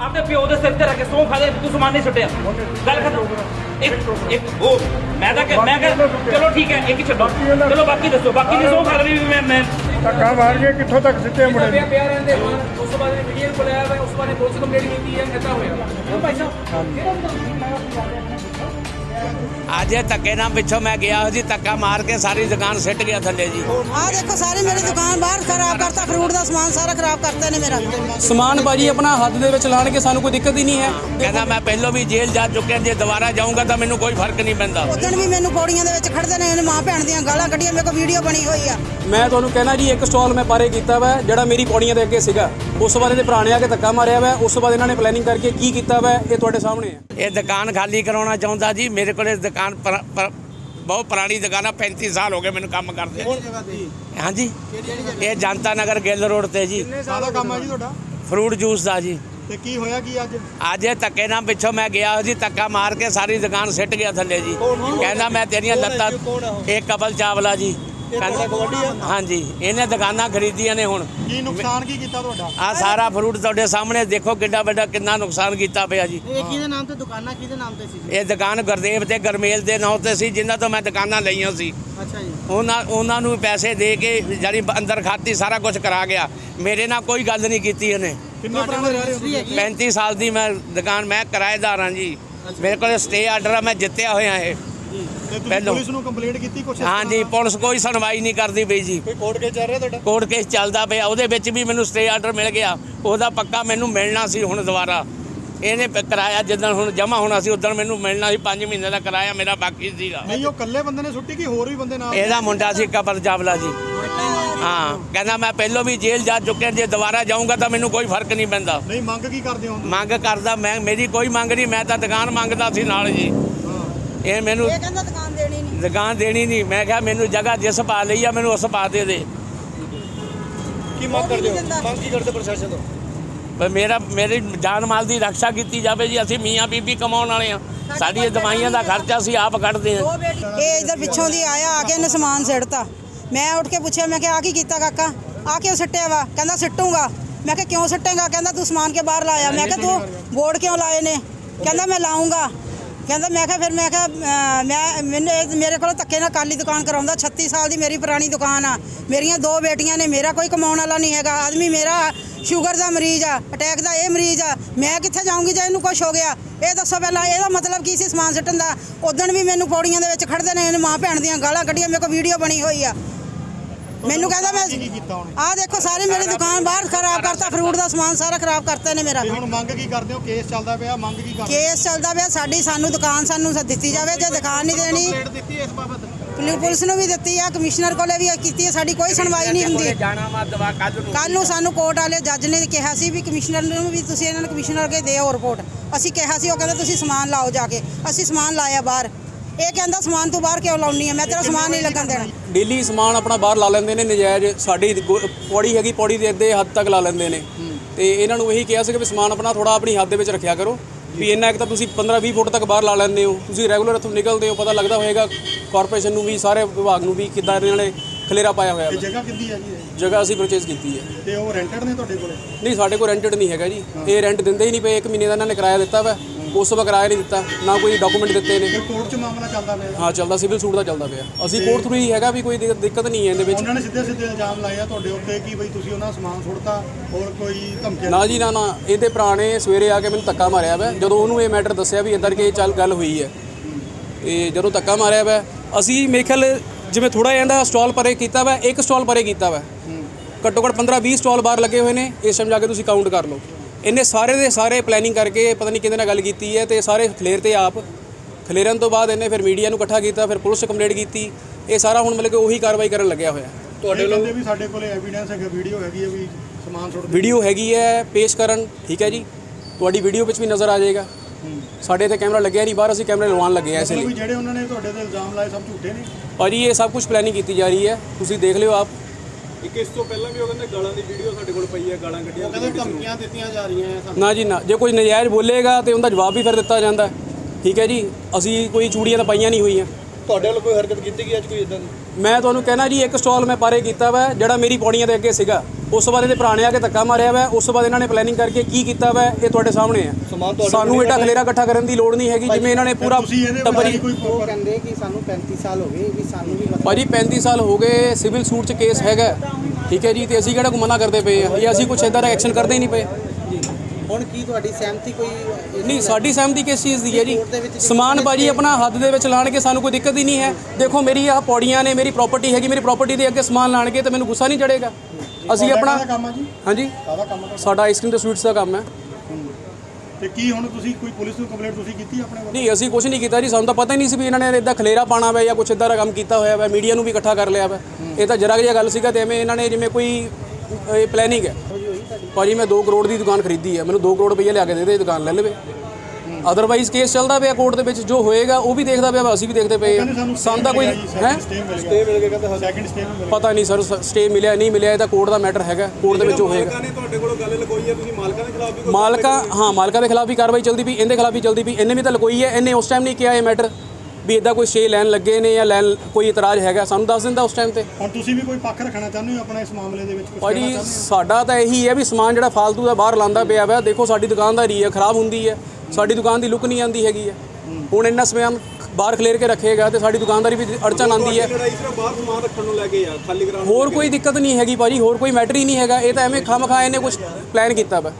ਆਪਦੇ ਪਿਓ ਦੇ ਸਿਰ ਤੇ ਰੱਖ ਕੇ ਸੌਂ ਖਾ ਦੇ ਤੂੰ ਸਮਾਨ ਨਹੀਂ ਸੁੱਟਿਆ। ਗੱਲ ਖਤਮ। ਇੱਕ ਇੱਕ ਉਹ ਮੈਂ ਤਾਂ ਕਿ- ਮੈਂ ਕਿ ਚਲੋ ਠੀਕ ਹੈ ਇੱਕ ਛੱਡੋ। ਚਲੋ ਬਾਕੀ ਦੱਸੋ। ਬਾਕੀ ਦੀ ਸੌਂ ਖਾ ਲਈ ਵੀ ਮੈਂ ਮੈਂ ਧੱਕਾ ਮਾਰ ਕੇ ਕਿੱਥੋਂ ਤੱਕ ਸਿੱਟੇ ਮੁੰਡੇ ਪਿਆ ਨੂੰ? ਪਿਆ ਰਹਿੰਦੇ ਹੁਣ ਉਸ ਤੋਂ ਬਾਅਦ ਮੀਡੀਆ ਕੋਲ ਆਇਆ ਵਾ ਉਸ ਤੋਂ ਬਾਅਦ ਪੁਲਿਸ ਕੰਪਲੇਂਟ ਕੀਤੀ ਹੈ ਏਦਾਂ ਹੋਇਆ। ਕਿਉਂ ਭਾਈ ਸਾਹਿਬ ਅੱਜ ਇਹ ਧੱਕੇ ਨਾਲ ਪਿੱਛੋਂ ਮੈਂ ਗਿਆ ਜੀ ਧੱਕਾ ਮਾਰ ਕੇ ਸਾਰੀ ਦੁਕਾਨ ਸਿੱਟ ਗਿਆ ਥੱਲੇ ਜੀ। ਆ ਦੇਖੋ ਸਾਰੀ ਮੇਰੀ ਦੁਕਾਨ ਬਾਹਰ ਖਰਾਬ ਕਰਤਾ ਫਰੂਟ ਦਾ ਸਮਾਨ ਸਾਰਾ ਖਰਾਬ ਕਰਤਾ ਨੇ ਮੇਰਾ। ਸਮਾਨ ਬਾਜੀ ਆਪਣਾ ਹੱਦ ਦੇ ਵਿੱਚ ਲਾਣ ਕੇ ਸਾਨੂੰ ਕੋਈ ਦਿੱਕਤ ਹੀ ਨਹੀਂ ਹੈ। ਕਹਿੰਦਾ ਮੈਂ ਪਹਿਲਾਂ ਵੀ ਜੇਲ੍ਹ ਜਾ ਚੁੱਕਿਆ ਜੇ ਦੁਬਾਰਾ ਜਾਊਂਗਾ ਤਾਂ ਮੈਨੂੰ ਕੋਈ ਫ਼ਰਕ ਨਹੀਂ ਪੈਂਦਾ। ਉਦੋਂ ਵੀ ਮੈਨੂੰ ਪੌੜੀਆਂ ਦੇ ਵਿੱਚ ਖੜਦੇ ਨੇ ਇਹਨੇ ਮਾਂ ਭੈਣ ਦੀਆਂ ਗਾਲਾਂ ਕੱਢੀਆਂ ਮੇਰੇ ਕੋਲ ਵੀਡੀਓ ਬਣੀ ਹੋਈ ਆ। ਮੈਂ ਤੁਹਾਨੂੰ ਕਹਿਣਾ ਜੀ ਇੱਕ ਸਟਾਲ ਮੈਂ ਪਾਰੇ ਕੀਤਾ ਵਾ ਜਿਹੜਾ ਮੇਰੀ ਪੌੜੀਆਂ ਦੇ ਅੱਗੇ ਸੀਗਾ। ਉਸ ਤੋਂ ਬਾਅਦ ਇਹਦੇ ਭਰਾ ਨੇ ਆ ਕੇ ਧੱਕਾ ਮਾਰਿਆ ਵਾ ਉਸ ਤੋਂ ਬਾਅਦ ਇਹਨਾਂ ਨੇ ਪਲੈਨਿੰਗ ਕਰਕੇ ਕੀ ਕੀਤਾ ਵਾ ਇਹ ਤੁਹਾਡੇ ਸਾਹਮਣੇ ਹੈ ਇਹ ਦੁਕਾਨ ਖਾਲੀ ਕਰਾਉਣਾ ਚਾਹੁੰਦਾ ਜੀ ਮੇਰੇ ਕੋਲ ਇਹ ਦੁਕਾਨ ਪਰ- ਪਰ- ਬਹੁਤ ਪੁਰਾਣੀ ਦੁਕਾਨ ਆ 35 ਸਾਲ ਹੋ ਗਏ ਮੈਨੂੰ ਕੰਮ ਕਰਦੇ ਹਾਂਜੀ। ਇਹ ਜਨਤਾ ਨਗਰ ਗਿੱਲ ਰੋਡ ਤੇ ਜੀ। ਸਾਦਾ ਕੰਮ ਹੈ ਜੀ ਤੁਹਾਡਾ? ਫਰੂਟ ਜੂਸ ਦਾ ਜੀ। ਤੇ ਕੀ ਹੋਇਆ ਕੀ ਅੱਜ? ਅੱਜ ਇਹ ਧੱਕੇ ਨਾਲ ਪਿੱਛੋਂ ਮੈਂ ਗਿਆ ਜੀ ਧੱਕਾ ਮਾਰ ਕੇ ਸਾਰੀ ਦੁਕਾਨ ਸਿੱਟ ਗਿਆ ਥੱਲੇ ਜੀ। ਕਹਿੰਦਾ ਮੈਂ ਤੇਰੀਆਂ ਲੱਤਾਂ ਇਹ ਕਬਲ ਚਾਵਲਾ ਜੀ। ਹਾਂਜੀ। ਇਹਨੇ ਦੁਕਾਨਾਂ ਖਰੀਦੀਆਂ ਨੇ ਹੁਣ। ਕੀ ਨੁਕਸਾਨ ਕੀ ਕੀਤਾ ਤੁਹਾਡਾ? ਆ ਸਾਰਾ ਫਰੂਟ ਤੁਹਾਡੇ ਸਾਹਮਣੇ ਦੇਖੋ ਕਿੱਡਾ ਵੱਡਾ ਕਿੰਨਾ ਨੁਕਸਾਨ ਕੀਤਾ ਪਿਆ ਜੀ। ਇਹ ਕਿਹਦੇ ਨਾਮ ਤੇ ਦੁਕਾਨਾਂ ਕਿਹਦੇ ਨਾਮ ਤੇ ਸੀ ਇਹ ਦੁਕਾਨ ਗੁਰਦੇਵ ਤੇ ਗਰਮੇਲ ਦੇ ਨਾਂ ਤੇ ਸੀ ਜਿਨ੍ਹਾਂ ਤੋਂ ਮੈਂ ਦੁਕਾਨਾਂ ਲਈਆਂ ਸੀ। ਅੱਛਾ ਜੀ। ਉਹਨਾਂ ਉਹਨਾਂ ਨੂੰ ਪੈਸੇ ਦੇ ਕੇ ਜਿਹੜੀ ਅੰਦਰ ਖਾਤੀ ਸਾਰਾ ਕੁਝ ਕਰਾ ਗਿਆ। ਮੇਰੇ ਨਾਲ ਕੋਈ ਗੱਲ ਨਹੀਂ ਕੀਤੀ ਇਹਨੇ। ਕਿੰਨੇ ਪੁਰਾਣੇ ਰਹਿ ਰਹੇ ਹੋ ਤੁਸੀਂ? 35 ਸਾਲ ਦੀ ਮੈਂ ਦੁਕਾਨ ਮੈਂ ਕਿਰਾਏਦਾਰ ਹਾਂ ਜੀ। ਮੇਰੇ ਕੋਲ ਸਟੇ ਆਰਡਰ ਆ ਮੈਂ ਜਿੱਤਿਆ ਹੋਇਆ ਇਹ। ਪਹਿਲੋਂ। ਪੁਲਿਸ ਨੂੰ ਕੰਪਲੇਂਟ ਕੀਤੀ ਕੁਛ ਇਸ ਹਾਂਜੀ ਤਰ੍ਹਾਂ? ਪੁਲਿਸ ਕੋਈ ਸੁਣਵਾਈ ਨਹੀਂ ਕਰਦੀ ਪਈ ਜੀ। ਕੋਈ ਕੋਰਟ ਕੇਸ ਚੱਲ ਰਿਹਾ ਤੁਹਾਡਾ? ਕੋਰਟ ਕੇਸ ਚੱਲਦਾ ਪਿਆ ਉਹਦੇ ਵਿੱਚ ਵੀ ਮੈਨੂੰ ਸਟੇ ਆਰਡਰ ਮਿਲ ਗਿਆ। ਉਹਦਾ ਪੱਕਾ ਮੈਨੂੰ ਮਿਲਣਾ ਸੀ ਹੁਣ ਦੁਬਾਰਾ। ਇਹਨੇ ਪ- ਕਿਰਾਇਆ ਜਿੱਦਣ ਹੁਣ ਜਮਾ ਹੋਣਾ ਸੀ ਉਦੋਂ ਮੈਨੂੰ ਮਿਲਣਾ ਸੀ 5 ਮਹੀਨੇ ਦਾ ਕਿਰਾਇਆ ਮੇਰਾ ਬਾਕੀ ਸੀਗਾ। ਨਹੀਂ ਉਹ ਇਕੱਲੇ ਬੰਦੇ ਨੇ ਸੁੱਟੀ ਕਿ ਹੋਰ ਵੀ ਬੰਦੇ ਨਾਲ? ਇਹਦਾ ਮੁੰਡਾ ਸੀ ਕਪਲ ਚਾਵਲਾ ਜੀ। ਹਾਂ ਕਹਿੰਦਾ ਮੈਂ ਪਹਿਲਾਂ ਵੀ ਜੇਲ੍ਹ ਜਾ ਚੁੱਕਿਆ ਜੇ ਦੁਬਾਰਾ ਜਾਊਂਗਾ ਤਾਂ ਮੈਨੂੰ ਕੋਈ ਫ਼ਰਕ ਨਹੀਂ ਪੈਂਦਾ। ਨਹੀਂ ਮੰਗ ਕੀ ਕਰਦੇ ਹੋ ਮੰਗ ਕਰਦਾ ਮੈਂ ਮੇਰੀ ਕੋਈ ਮੰਗ ਨਹੀਂ ਮੈਂ ਤਾਂ ਦੁਕਾਨ ਮੰਗਦਾ ਸੀ ਨਾਲ ਜੀ। ਇਹ ਮੈਨੂੰ ਇਹ ਕਹਿੰਦਾ ਦੁਕਾਨ ਦੁਕਾਨ ਦੇਣੀ ਨਹੀਂ। ਮੈਂ ਕਿਹਾ ਮੈਨੂੰ ਜਗ੍ਹਾ ਜਿਸ ਪਾ ਲਈ ਆ ਮੈਨੂੰ ਉਸ ਪਾ ਦੇ ਦੇ। ਕੀ ਮੰਗ ਕਰਦੇ ਹੋ? ਮੰਗ ਕੀ ਕਰਦੇ ਪ੍ਰਸ਼ਾਸਨ ਤੋਂ? ਪਰ ਮੇਰਾ ਮੇਰੀ ਜਾਨ ਮਾਲ ਦੀ ਰੱਖਿਆ ਕੀਤੀ ਜਾਵੇ ਜੀ ਅਸੀਂ ਮੀਆਂ ਬੀਬੀ ਕਮਾਉਣ ਵਾਲੇ ਆ ਸਾਡੀ ਇਹ ਦਵਾਈਆਂ ਦਾ ਖਰਚਾ ਅਸੀਂ ਆਪ ਕੱਢਦੇ ਆ ਇਹ ਇਧਰ ਪਿੱਛੋਂ ਦੀ ਆਇਆ ਆ ਕੇ ਇਹਨੇ ਸਮਾਨ ਸਿੱਟਤਾ ਮੈਂ ਉੱਠ ਕੇ ਪੁੱਛਿਆ ਮੈਂ ਕਿਹਾ ਆ ਕੀ ਕੀਤਾ ਕਾਕਾ? ਆ ਕਿਉਂ ਸਿੱਟਿਆ ਵਾ? ਕਹਿੰਦਾ ਸਿੱਟੂਗਾ। ਮੈਂ ਕਿਹਾ ਕਿਉਂ ਸਿੱਟੇਗਾ? ਕਹਿੰਦਾ ਤੂੰ ਸਮਾਨ ਕੇ ਬਾਹਰ ਲਾਇਆ। ਮੈਂ ਕਿਹਾ ਤੂੰ ਬੋਰਡ ਕਿਉਂ ਲਾਏ ਨੇ? ਕਹਿੰਦਾ ਮੈਂ ਲਾਉਂਗਾ ਕਹਿੰਦਾ ਮੈਂ ਕਿਹਾ ਫਿਰ ਮੈਂ ਕਿਹਾ ਅਹ, ਮੈਂ ਮੈਨੂੰ ਇਹ- ਮੇਰੇ ਕੋਲ ਧੱਕੇ ਨਾਲ ਕਾਲੀ ਦੁਕਾਨ ਕਰਾਉਂਦਾ 36 ਸਾਲ ਦੀ ਮੇਰੀ ਪੁਰਾਣੀ ਦੁਕਾਨ ਆ। ਮੇਰੀਆਂ ਦੋ ਬੇਟੀਆਂ ਨੇ ਮੇਰਾ ਕੋਈ ਕਮਾਉਣ ਵਾਲਾ ਨਹੀਂ ਹੈਗਾ। ਆਦਮੀ ਮੇਰਾ ਸ਼ੂਗਰ ਦਾ ਮਰੀਜ਼ ਆ ਅਟੈਕ ਦਾ ਇਹ ਮਰੀਜ਼ ਆ। ਮੈਂ ਕਿੱਥੇ ਜਾਊਂਗੀ ਜੇ ਇਹਨੂੰ ਕੁਝ ਹੋ ਗਿਆ? ਇਹ ਦੱਸੋ ਪਹਿਲਾਂ ਇਹਦਾ ਮਤਲਬ ਕੀ ਸੀ ਸਮਾਨ ਸੁੱਟਣ ਦਾ? ਉਦੋਂ ਵੀ ਮੈਨੂੰ ਪੌੜੀਆਂ ਦੇ ਵਿੱਚ ਖੜਦੇ ਨੇ ਇਹਨੇ ਮਾਂ ਭੈਣ ਦੀਆਂ ਗਾਲਾਂ ਕੱਢੀਆਂ ਮੇਰੇ ਕੋਲ ਵੀਡੀਓ ਬਣੀ ਹੋਈ ਆ। ਮੈਨੂੰ ਕਹਿੰਦਾ ਮੈਂ ਆਹ ਦੇਖੋ ਸਾਰੀ ਮੇਰੀ ਦੁਕਾਨ ਬਾਹਰ ਖਰਾਬ ਕਰਤਾ ਫਰੂਟ ਦਾ ਸਮਾਨ ਸਾਰਾ ਖਰਾਬ ਕਰਤਾ ਨੇ ਮੇਰਾ। ਤੇ ਹੁਣ ਮੰਗ ਕੀ ਕਰਦੇ ਹੋ? ਕੇਸ ਚੱਲਦਾ ਪਿਆ ਮੰਗ ਕੀ ਕਰਦੇ ਕੇਸ ਚੱਲਦਾ ਪਿਆ ਸਾਡੀ ਸਾਨੂੰ ਦੁਕਾਨ ਸਾਨੂੰ ਦਿੱਤੀ ਜਾਵੇ ਜੇ ਦੁਕਾਨ ਨਹੀਂ ਦੇਣੀ ਕੰਪਲੇਂਟ ਦਿੱਤੀ ਇਸ ਬਾਬਤ? ਪੁਲਿ- ਪੁਲਿਸ ਨੂੰ ਵੀ ਦਿੱਤੀ ਆ ਕਮਿਸ਼ਨਰ ਕੋਲੇ ਵੀ ਕੀਤੀ ਹੈ ਸਾਡੀ ਕੋਈ ਸੁਣਵਾਈ ਨਹੀਂ ਹੁੰਦੀ। ਜਾਣਾ ਵਾ ਦਵਾ ਕੱਲ ਨੂੰ। ਕੱਲ ਨੂੰ ਸਾਨੂੰ ਕੋਰਟ ਵਾਲੇ ਜੱਜ ਨੇ ਕਿਹਾ ਸੀ ਵੀ ਕਮਿਸ਼ਨਰ ਨੂੰ ਵੀ ਤੁਸੀਂ ਇਹਨਾਂ ਨੂੰ ਕਮਿਸ਼ਨਰ ਅੱਗੇ ਦਿਓ ਰਿਪੋਰਟ। ਅਸੀਂ ਕਿਹਾ ਸੀ ਉਹ ਕਹਿੰਦਾ ਤੁਸੀਂ ਸਮਾਨ ਲਾਓ ਜਾ ਕੇ। ਅਸੀਂ ਸਮਾਨ ਲਾਇਆ ਬਾਹਰ। ਇਹ ਕਹਿੰਦਾ ਸਮਾਨ ਤੂੰ ਬਾਹਰ ਕਿਉਂ ਲਾਉਣੀ ਹੈ ਮੈਂ ਤੇਰਾ ਸਮਾਨ ਨਹੀਂ ਲੱਗਣ ਦੇਣਾ। ਡੇਲੀ ਸਮਾਨ ਆਪਣਾ ਬਾਹਰ ਲਾ ਲੈਂਦੇ ਨੇ ਨਜਾਇਜ਼ ਸਾਡੀ ਗੋ- ਪੌੜੀ ਹੈਗੀ ਪੌੜੀ ਦੇ ਅੱਧੇ ਹੱਦ ਤੱਕ ਲਾ ਲੈਂਦੇ ਨੇ। ਤੇ ਇਹਨਾਂ ਨੂੰ ਇਹੀ ਕਿਹਾ ਸੀ ਕਿ ਵੀ ਸਮਾਨ ਆਪਣਾ ਥੋੜਾ ਆਪਣੀ ਹੱਦ ਦੇ ਵਿੱਚ ਰੱਖਿਆ ਕਰੋ। ਵੀ ਇੰਨਾ ਇੱਕ ਤਾਂ ਤੁਸੀਂ 15-20 ਫੁੱਟ ਤੱਕ ਬਾਹਰ ਲਾ ਲੈਂਦੇ ਹੋ। ਤੁਸੀਂ ਰੈਗੂਲਰ ਇੱਥੋਂ ਨਿਕਲਦੇ ਹੋ ਪਤਾ ਲੱਗਦਾ ਹੋਏਗਾ ਕਾਰਪੋਰੇਸ਼ਨ ਨੂੰ ਵੀ ਸਾਰੇ ਵਿਭਾਗ ਨੂੰ ਵੀ ਕਿੱਦਾਂ ਇਹਨਾਂ ਨੇ ਖਲੇਰਾ ਪਾਇਆ ਹੋਇਆ ਵਾ। ਜਗ੍ਹਾ ਕਿੰਦੀ ਹੈ ਜੀ? ਇਹ? ਜਗ੍ਹਾ ਅਸੀਂ ਪਰਚੇਜ਼ ਕੀਤੀ ਹੈ। ਤੇ ਉਹ ਰੈਂਟਡ ਨੇ ਤੁਹਾਡੇ ਕੋਲੇ? ਨਹੀਂ ਸਾਡੇ ਕੋਲ ਰੈਂਟਡ ਨਹੀਂ ਹੈਗਾ ਜੀ। ਇਹ ਰੈਂਟ ਦਿੰਦੇ ਹੀ ਨਹੀਂ ਪਏ ਇੱਕ ਮਹੀਨੇ ਦਾ ਇਹਨਾਂ ਨੇ ਕਿਰਾਇਆ ਦਿੱਤਾ ਵਾ। ਉਸ ਤੋਂ ਬਾਅਦ ਕਿਰਾਇਆ ਨਹੀਂ ਦਿੱਤਾ ਨਾ ਕੋਈ ਡਾਕੂਮੈਂਟ ਦਿੱਤੇ ਨੇ। ਕੋਰਟ 'ਚ ਮਾਮਲਾ ਚੱਲਦਾ ਪਿਆ? ਹਾਂ ਚੱਲਦਾ ਸਿਵਲ ਸੂਟ ਦਾ ਚੱਲਦਾ ਪਿਆ। ਅਸੀਂ ਕੋਰਟ ਥਰੂ ਹੀ ਹੈਗਾ ਵੀ ਕੋਈ ਦਿੱਕ- ਦਿੱਕਤ ਨਹੀਂ ਹੈ ਇਹਦੇ ਵਿੱਚ। ਉਹਨਾਂ ਨੇ ਸਿੱਧੇ ਸਿੱਧੇ ਇਲਜ਼ਾਮ ਲਾਏ ਆ ਤੁਹਾਡੇ ਉੱਤੇ ਕਿ ਬਈ ਤੁਸੀਂ ਉਹਨਾਂ ਦਾ ਸਮਾਨ ਸੁੱਟਤਾ ਹੋਰ ਕੋਈ ਧਮਕੀ ਨਾ ਜੀ ਨਾ ਨਾ। ਇਹਦੇ ਭਰਾ ਨੇ ਸਵੇਰੇ ਆ ਕੇ ਮੈਨੂੰ ਧੱਕਾ ਮਾਰਿਆ ਵਾ। ਜਦੋਂ ਉਹਨੂੰ ਇਹ ਮੈਟਰ ਦੱਸਿਆ ਵੀ ਇਦਾਂ ਕਿ ਚੱਲ ਗੱਲ ਹੋਈ ਹੈ। ਤੇ ਜਦੋਂ ਧੱਕਾ ਮਾਰਿਆ ਵਾ ਅਸੀਂ ਮੇਰੇ ਖਿਆਲ ਜਿਵੇਂ ਥੋੜਾ ਇਹਦਾ ਸਟਾਲ ਪਰੇ ਕੀਤਾ ਵਾ ਇੱਕ ਸਟਾਲ ਪਰੇ ਕੀਤਾ ਵਾ। ਘੱਟੋ ਘੱਟ 15 20 ਸਟਾਲ ਬਾਹਰ ਲੱਗੇ ਹੋਏ ਨੇ। ਇਸ ਟਾਈਮ ਜਾ ਕੇ ਤੁਸੀਂ ਕਾਊਂਟ ਕਰ ਲਓ। ਇਹਨੇ ਸਾਰੇ ਦੇ ਸਾਰੇ ਪਲੈਨਿੰਗ ਕਰਕੇ ਪਤਾ ਨਹੀਂ ਕਿਹਦੇ ਨਾਲ ਗੱਲ ਕੀਤੀ ਹੈ ਤੇ ਸਾਰੇ ਖਲੇਰ ਤੇ ਆਪ ਖਲੇਰਨ ਤੋਂ ਬਾਅਦ ਇਹਨੇ ਫਿਰ ਮੀਡੀਆ ਨੂੰ ਇਕੱਠਾ ਕੀਤਾ ਫਿਰ ਪੁਲਿਸ ਕੰਪਲੇਂਟ ਕੀਤੀ। ਇਹ ਸਾਰਾ ਹੁਣ ਮਤਲਬ ਕਿ ਉਹੀ ਕਾਰਵਾਈ ਕਰਨ ਲੱਗਿਆ ਹੋਇਆ। ਤੁਹਾਡੇ ਲੋਕ ਵੀ ਸਾਡੇ ਕੋਲੇ ਐਵੀਡੈਂਸ ਹੈਗਾ ਵੀਡੀਓ ਹੈਗੀ ਹੈ ਵੀ ਸਮਾਨ ਸੁੱਟਦੇ ਵੀਡੀਓ ਹੈਗੀ ਹੈ ਪੇਸ਼ ਕਰਨ ਠੀਕ ਹੈ ਜੀ। ਤੁਹਾਡੀ ਵੀਡੀਓ ਵਿੱਚ ਵੀ ਨਜ਼ਰ ਆ ਜਾਏਗਾ। ਸਾਡੇ ਇੱਥੇ ਕੈਮਰਾ ਲੱਗਿਆ ਨਹੀਂ ਬਾਹਰ ਅਸੀਂ ਕੈਮਰੇ ਲਵਾਉਣ ਲੱਗੇ ਆ ਇਸ ਲਈ। ਜਿਹੜੇ ਉਹਨਾਂ ਨੇ ਤੁਹਾਡੇ ਤੇ ਇਲਜ਼ਾਮ ਲਾਏ ਸਭ ਝੂਠੇ ਨੇ? ਭਾਜੀ ਇਹ ਸਭ ਕੁਝ ਪਲੈਨਿੰਗ ਕੀਤੀ ਜਾ ਰਹੀ ਹੈ। ਤੁਸੀਂ ਦੇਖ ਲਿਓ ਆਪ। ਇੱਕ ਇਸ ਤੋਂ ਪਹਿਲਾਂ ਵੀ ਉਹ ਕਹਿੰਦੇ ਗਾਲਾਂ ਦੀ ਵੀਡੀਓ ਸਾਡੇ ਕੋਲ ਪਈ ਹੈ ਗਾਲਾਂ ਕੱਢੀਆਂ ਕਹਿੰਦੇ ਧਮਕੀਆਂ ਦਿੱਤੀਆਂ ਜਾ ਰਹੀਆਂ ਆ ਨਾ ਜੀ ਨਾ। ਜੇ ਕੋਈ ਨਜਾਇਜ਼ ਬੋਲੇਗਾ ਤੇ ਉਹਦਾ ਜਵਾਬ ਵੀ ਫਿਰ ਦਿੱਤਾ ਜਾਂਦਾ ਹੈ। ਠੀਕ ਹੈ ਜੀ? ਅਸੀਂ ਕੋਈ ਚੂੜੀਆਂ ਤਾਂ ਪਾਈਆਂ ਨਹੀਂ ਹੋਈਆਂ। ਤੁਹਾਡੇ ਵੱਲੋਂ ਕੋਈ ਹਰਕਤ ਕੀਤੀ ਗਈ ਅੱਜ ਕੋਈ ਇਦਾਂ ਦੀ? ਮੈਂ ਤੁਹਾਨੂੰ ਕਹਿਣਾ ਜੀ ਇੱਕ ਸਟਾਲ ਮੈਂ ਪਾਰੇ ਕੀਤਾ ਵਾ ਜਿਹੜਾ ਮੇਰੀ ਪੌੜੀਆਂ ਦੇ ਅੱਗੇ ਸੀਗਾ। ਉਸ ਤੋਂ ਬਾਅਦ ਇਹਦੇ ਭਰਾ ਨੇ ਆ ਕੇ ਧੱਕਾ ਮਾਰਿਆ ਵਾ ਉਸ ਤੋਂ ਬਾਅਦ ਇਹਨਾਂ ਨੇ ਪਲੈਨਿੰਗ ਕਰਕੇ ਕੀ ਕੀਤਾ ਵਾ ਇਹ ਤੁਹਾਡੇ ਸਾਹਮਣੇ ਹੈ ਸਾਨੂੰ ਇਹਦਾ ਖਲੇਰਾ ਇਕੱਠਾ ਕਰਨ ਦੀ ਲੋੜ ਨਹੀਂ ਹੈਗੀ ਜਿਵੇਂ ਇਹਨਾਂ ਨੇ ਪੂਰਾ ਤੁਸੀਂ ਇਹਦੇ ਟੱਬਰ ਬਾਰੇ ਉਹ ਕਹਿੰਦੇ ਕਿ ਸਾਨੂੰ 35 ਸਾਲ ਹੋ ਗਏ ਵੀ ਸਾਨੂੰ ਵੀ ਭਾਜੀ 35 ਸਾਲ ਹੋ ਗਏ ਸਿਵਲ ਸੂਟ 'ਚ ਕੇਸ ਹੈਗਾ। ਠੀਕ ਹੈ ਜੀ ਤੇ ਅਸੀਂ ਕਿਹੜਾ ਕੋਈ ਮਨਾ ਕਰਦੇ ਪਏ ਆ? ਜਾਂ ਅਸੀਂ ਕੁਛ ਇਦਾਂ ਦਾ ਐਕਸ਼ਨ ਕਰਦੇ ਹੀ ਨਹੀਂ ਪਏ। ਹੁਣ ਕੀ ਤੁਹਾਡੀ ਸਹਿਮਤੀ ਕੋਈ ਨਹੀਂ ਸਾਡੀ ਸਹਿਮਤੀ ਕਿਸ ਚੀਜ਼ ਦੀ ਹੈ ਜੀ? ਸਮਾਨ ਭਾਜੀ ਆਪਣਾ ਹੱਦ ਦੇ ਵਿੱਚ ਲਾਣਗੇ ਸਾਨੂੰ ਕੋਈ ਦਿੱਕਤ ਹੀ ਨਹੀਂ ਹੈ। ਦੇਖੋ ਮੇਰੀ ਆਹ ਪੌੜੀਆਂ ਨੇ ਮੇਰੀ ਪ੍ਰਾਪਰਟੀ ਹੈਗੀ ਮੇਰੀ ਪ੍ਰਾਪਰਟੀ ਦੇ ਅੱਗੇ ਸਮਾਨ ਲਾਣਗੇ ਤੇ ਮੈਨੂੰ ਗੁੱਸਾ ਨਹੀਂ ਚੜੇਗਾ ਅਸੀਂ ਆਪਣਾ ਕੰਮ ਆ ਜੀ? ਹਾਂਜੀ। ਸਾਡਾ ਆਈਸਕ੍ਰੀਮ ਤੇ ਸਵੀਟਸ ਦਾ ਕੰਮ ਹੈ। ਤੇ ਕੀ ਹੁਣ ਤੁਸੀਂ ਕੋਈ ਪੁਲਿਸ ਨੂੰ ਕੰਪਲੇਂਟ ਤੁਸੀਂ ਕੀਤੀ ਆਪਣੇ ਵੱਲੋਂ? ਨਹੀਂ ਅਸੀਂ ਕੁਝ ਨਹੀਂ ਕੀਤਾ ਜੀ। ਸਾਨੂੰ ਤਾਂ ਪਤਾ ਹੀ ਨਹੀਂ ਸੀ ਵੀ ਇਹਨਾਂ ਨੇ ਇਦਾਂ ਖਲੇਰਾ ਪਾਣਾ ਵਾ ਜਾਂ ਕੁਝ ਇਦਾਂ ਦਾ ਕੰਮ ਕੀਤਾ ਹੋਇਆ ਵਾ। ਮੀਡੀਆ ਨੂੰ ਵੀ ਇਕੱਠਾ ਕਰ ਲਿਆ ਵਾ। ਇਹ ਤਾਂ ਜਰਾ ਜਿਹਾ ਗੱਲ ਸੀਗਾ ਤੇ ਐਵੇਂ ਇਹਨਾਂ ਨੇ ਜਿਵੇਂ ਕੋਈ ਇਹ ਪਲੈਨਿੰਗ ਹੈ। ਭਾਜੀ ਮੈਂ 2 ਕਰੋੜ ਦੀ ਦੁਕਾਨ ਖਰੀਦੀ ਹੈ। ਮੈਨੂੰ 2 ਕਰੋੜ ਰੁਪਏ ਲਿਆ ਕੇ ਦੇ ਦੇ ਦੁਕਾਨ ਲੈ ਲਵੇ। ਅਦਰਵਾਈਜ਼ ਕੇਸ ਚੱਲਦਾ ਪਿਆ ਕੋਰਟ ਦੇ ਵਿੱਚ ਜੋ ਹੋਏਗਾ ਉਹ ਵੀ ਦੇਖਦਾ ਪਿਆ ਵਾ, ਅਸੀਂ ਵੀ ਦੇਖਦੇ ਪਏ ਸਾਨੂੰ ਤਾਂ ਕੋਈ ਹੈ? ਸਟੇ ਮਿਲ ਗਿਆ ਕਹਿੰਦੇ ਸੈਕਿੰਡ ਸਟੇ ਮਿਲ ਪਤਾ ਨਹੀਂ ਸਰ ਸਟੇ ਮਿਲਿਆ ਨਹੀਂ ਮਿਲਿਆ ਇਹ ਤਾਂ ਕੋਰਟ ਦਾ ਮੈਟਰ ਹੈਗਾ। ਕੋਰਟ ਦੇ ਵਿੱਚ ਜੋ ਹੋਏਗਾ। ਮਾਲਕਾਂ ਨੇ ਤੁਹਾਡੇ ਕੋਲੋਂ ਗੱਲ ਲਗੋਈ ਹੈ ਤੁਸੀਂ ਮਾਲਕਾਂ ਦੇ ਖਿਲਾਫ ਵੀ ਮਾਲਕਾ ਹਾਂ ਮਾਲਕਾ ਦੇ ਖਿਲਾਫ ਵੀ ਕਾਰਵਾਈ ਚੱਲਦੀ ਪਈ ਇਹਦੇ ਖਿਲਾਫ ਵੀ ਚੱਲਦੀ ਪਈ ਇਹਨੇ ਵੀ ਤਾਂ ਲਕੋਈ ਹੈ ਇਹਨੇ ਉਸ ਟਾਈਮ ਨਹੀਂ ਕਿਹਾ ਇਹ ਮੈਟਰ ਵੀ ਇਦਾਂ ਕੋਈ ਸਟੇ ਲੈਣ ਲੱਗੇ ਨੇ ਜਾਂ ਲੈਣ ਕੋਈ ਇਤਰਾਜ਼ ਹੈਗਾ ਸਾਨੂੰ ਦੱਸ ਦਿੰਦਾ ਉਸ ਟਾਈਮ ਤੇ। ਹੁਣ ਤੁਸੀਂ ਵੀ ਕੋਈ ਪੱਖ ਰੱਖਣਾ ਚਾਹੁੰਦੇ ਹੋ ਆਪਣਾ ਇਸ ਮਾਮਲੇ ਦੇ ਵਿੱਚ ਕੁਝ ਕਹਿਣਾ ਭਾਜੀ ਚਾਹੁੰਦੇ ਹੋ? ਸਾਡਾ ਤਾਂ ਇਹੀ ਹੈ ਵੀ ਸਮਾਨ ਜਿਹੜਾ ਫਾਲਤੂ ਦਾ ਬਾਹਰ ਲਾਂਦਾ ਪਿਆ ਵਾ ਦੇਖੋ ਸਾਡੀ ਦੁਕਾਨਦਾਰੀ ਹੈ ਖਰਾਬ ਹੁੰਦੀ ਹੈ। ਸਾਡੀ ਦੁਕਾਨ ਦੀ ਲੁੱਕ ਨਹੀਂ ਆਂਦੀ ਹੈਗੀ ਹੈ। ਹੁਣ ਇੰਨਾ ਸਮਾਨ ਬਾਹਰ ਖਲੇਰ ਕੇ ਰੱਖੇਗਾ ਤੇ ਸਾਡੀ ਦੁਕਾਨਦਾਰੀ ਵੀ ਅੜਚਨ ਆਂਦੀ ਹੈ। ਲੜਾਈ ਸਿਰਫ ਬਾਹਰ ਸਮਾਨ ਰੱਖਣ ਨੂੰ ਲੈ ਕੇ ਆ ਖਾਲੀ ਕਰਾਉਣ ਨੂੰ ਹੋਰ ਕੋਈ ਦਿੱਕਤ ਨਹੀਂ ਹੈਗੀ ਭਾਜੀ ਹੋਰ ਕੋਈ ਮੈਟਰ ਹੀ ਨਹੀਂ ਹੈਗਾ ਇਹ ਤਾਂ ਐਵੇਂ ਖਾਮਖਾ ਇਹਨੇ ਕੁਝ ਪਲਾਨ ਕੀਤਾ ਵਾ।